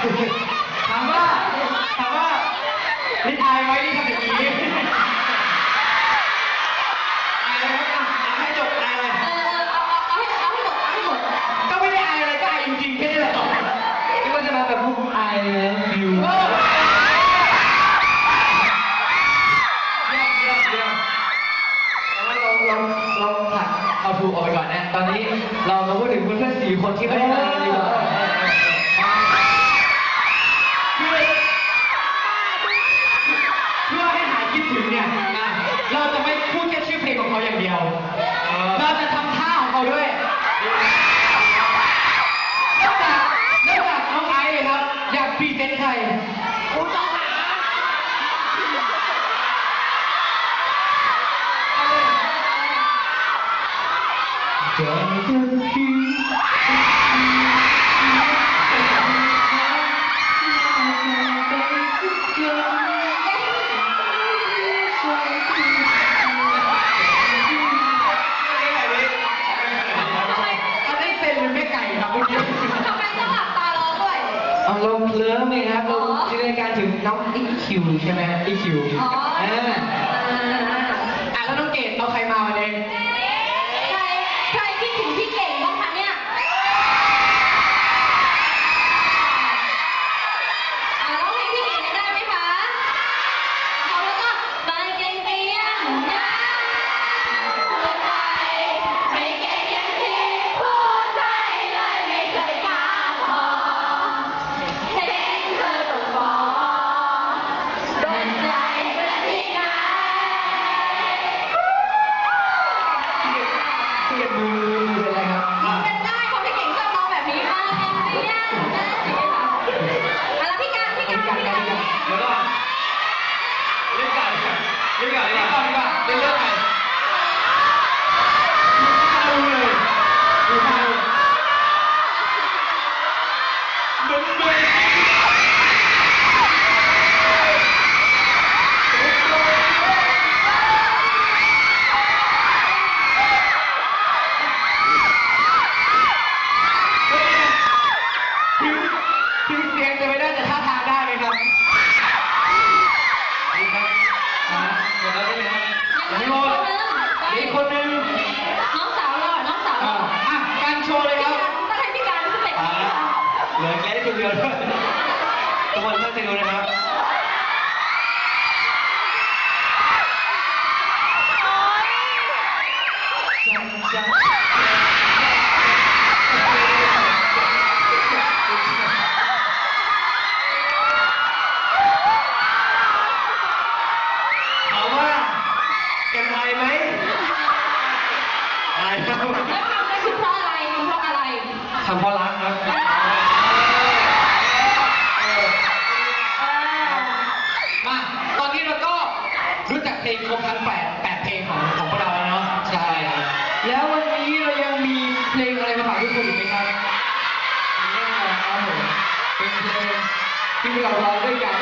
ถามว่าถามว่าลิทายไว้ที่ทำอย่งนี้อายไหมอะอะให้จบออะไรเอาเอาเอาให้หมดเอาให้หมดก็ไม่ได้อายอะไรก็อายจริงๆแค่นี้แหละนึกว่าจะมาแบบภูมิอเลี้ยมเยี่ยมเยี่ยมแต่วเราเราเราผลักเอาทูออกไปก่อนนะ ตอนนี้เรามาพูดถึงเพื่อนสี่คนที่ไม่ได้ ถึงเนี่ยอะเราจะไม่พูดแค่ชื่อเพลงของเขาอย่างเดียว เราจะทำท่าของเขาด้วยนอกจากนอกจากน้องไอซ์เลยครับ อยากพรีเซนต์ใครกูต้องหาเจอกันทีอัน คิวใช่ไหมอีคิวอ๋ออ่าอะแล้วน้องเกดเอาใครมาวันนี้ เล่นก่อนดีเเดียวด้วยทุกคนตั้งใจดูนะครับ รู้จักเพลงครบทั้งแปดแปดเพลงของของพวกเราแล้วเนาะใช่ครับแล้ววันนี้เรายังมีเพลงอะไรมาฝากทุกคนอีกไหมครับแน่นอนครับผมเป็นเพลงที่พวกเราร้องด้วยกัน